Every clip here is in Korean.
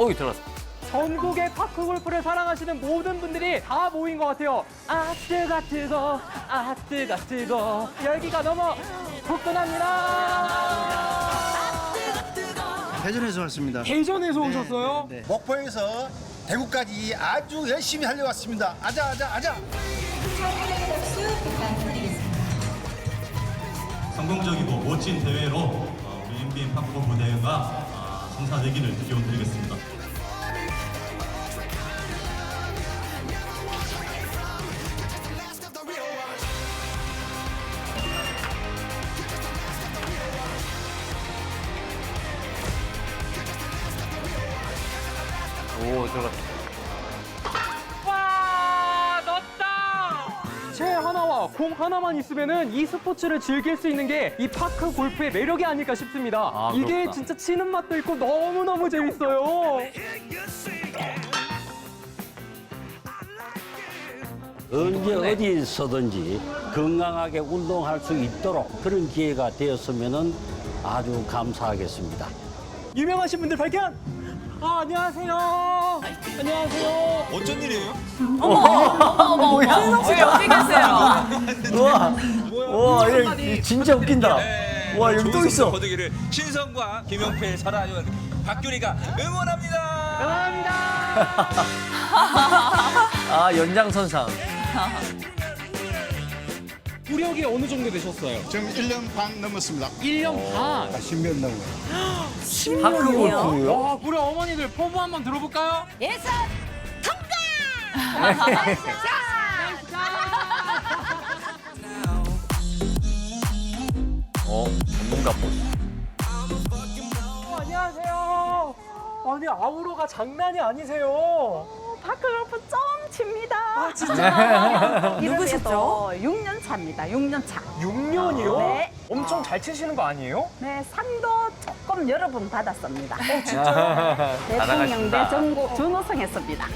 어이 들어갔어. 전국의 파크 골프를 사랑하시는 모든 분들이 다 모인 것 같아요. 아 뜨가 뜨거, 아 뜨가 뜨거, 열기가 너무 후끈합니다. 대전에서 왔습니다. 대전에서 오셨어요? 네. 목포에서 대구까지 아주 열심히 달려왔습니다. 아자 아자 아자. 성공적이고 멋진 대회로 어, 우리 MBN 팝골프 대회가 아, 성사되기를 기원드리겠습니다. 오 들어갔어. 채 하나와 공 하나만 있으면은 이 스포츠를 즐길 수 있는 게 이 파크 골프의 매력이 아닐까 싶습니다. 아, 이게 그렇구나. 진짜 치는 맛도 있고 너무 너무 재밌어요. 언제 어디서든지 건강하게 운동할 수 있도록 그런 기회가 되었으면 아주 감사하겠습니다. 유명하신 분들 발견. 아 안녕하세요. 안녕하세요. 어쩐 일이에요? 신성 씨 여기 계세요. 우와. 우와 이거 진짜 웃긴다. 네, 와 여기 또 좋은 있어. 거두기를 신성과 김용필, 설아윤, 박규리가 응원합니다. 아 연장선상. 구력이 어느 정도 되셨어요? 지금 1년 반 넘었습니다. 1년 반. 10년 넘어요. 파크 골프요? 와, 우리 어머니들 포부 한번 들어볼까요? 예선 어 전문가 뭐. 어, 안녕하세요. 아니 아우로가 장난이 아니세요. 파크 골프 좀 칩니다. 아 진짜? 누구시죠? 6년 차입니다. 6년 차. 6년이요? 네. 엄청 잘 치시는 거 아니에요? 네, 상도 조금 여러 번 받았습니다. 잘하셨습니다. 대통령대 전국 준우승했습니다.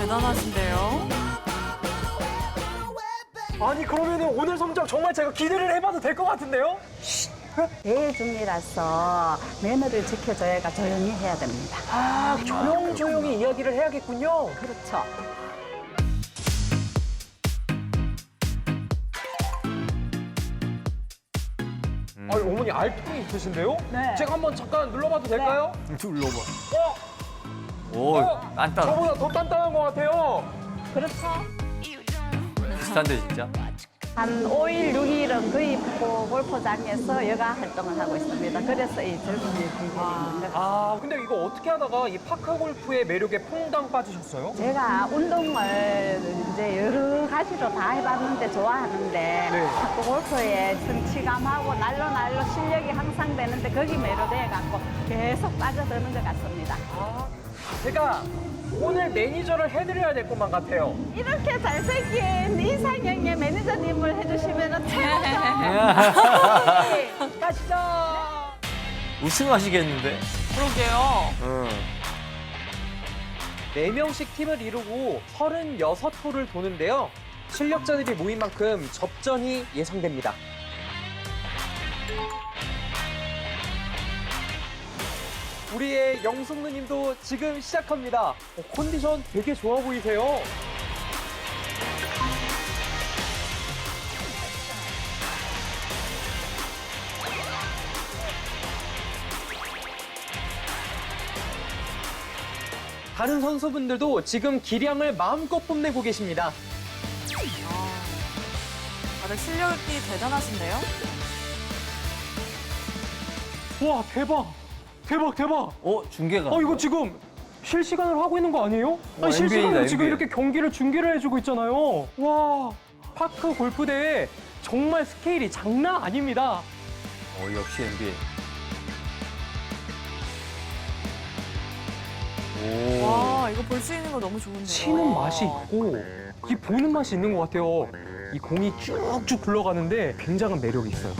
대단하신데요. 아니 그러면은 오늘 성적 정말 제가 기대를 해봐도 될 것 같은데요? 대회 중이라서 매너를 지켜줘야가 조용히 해야 됩니다. 아 조용조용히 이야기를 해야겠군요. 그렇죠. 아니 어머니 알통이 있으신데요? 네. 제가 한번 잠깐 눌러봐도 될까요? 둘러봐. 어? 오 어? 단단. 저보다 더 단단한 것 같아요. 그렇죠. 비슷한데 진짜. 한 5일, 6일은 거의 그 골프장에서 여가 활동을 하고 있습니다. 그래서 이 젊은이 비결입니다. 아 근데 이거 어떻게 하다가 이 파크 골프의 매력에 퐁당 빠지셨어요? 제가 운동을 이제 여러 가지로 다 해봤는데 좋아하는데 네. 자꾸 골프에 성취감하고 날로 날로 실력이 항상 되는데 거기 매료돼 갖고 계속 빠져드는 것 같습니다. 아, 제가 오늘 매니저를 해드려야 될 것만 같아요. 이렇게 잘생긴 이상형의 최고죠. 가시죠. 우승하시겠는데? 그러게요. 응. 네명씩 팀을 이루고 36홀을 도는데요. 실력자들이 모인 만큼 접전이 예상됩니다. 우리의 영숙 누님도 지금 시작합니다. 어, 컨디션 되게 좋아 보이세요. 다른 선수분들도 지금 기량을 마음껏 뽐내고 계십니다. 다들 실력이 대단하신데요. 와 대박! 대박 대박! 어 중계가. 어 이거 지금 실시간으로 하고 있는 거 아니에요? 와, 아니, 실시간으로 NBA 다, 지금 NBA. 이렇게 경기를 중계를 해주고 있잖아요. 와 파크 골프 대회 정말 스케일이 장난 아닙니다. 어 역시 NBA. 와 이거 볼 수 있는 거 너무 좋은데요. 치는 맛이 있고 이 보는 맛이 있는 것 같아요. 이 공이 쭉쭉 굴러가는데 굉장한 매력이 있어요.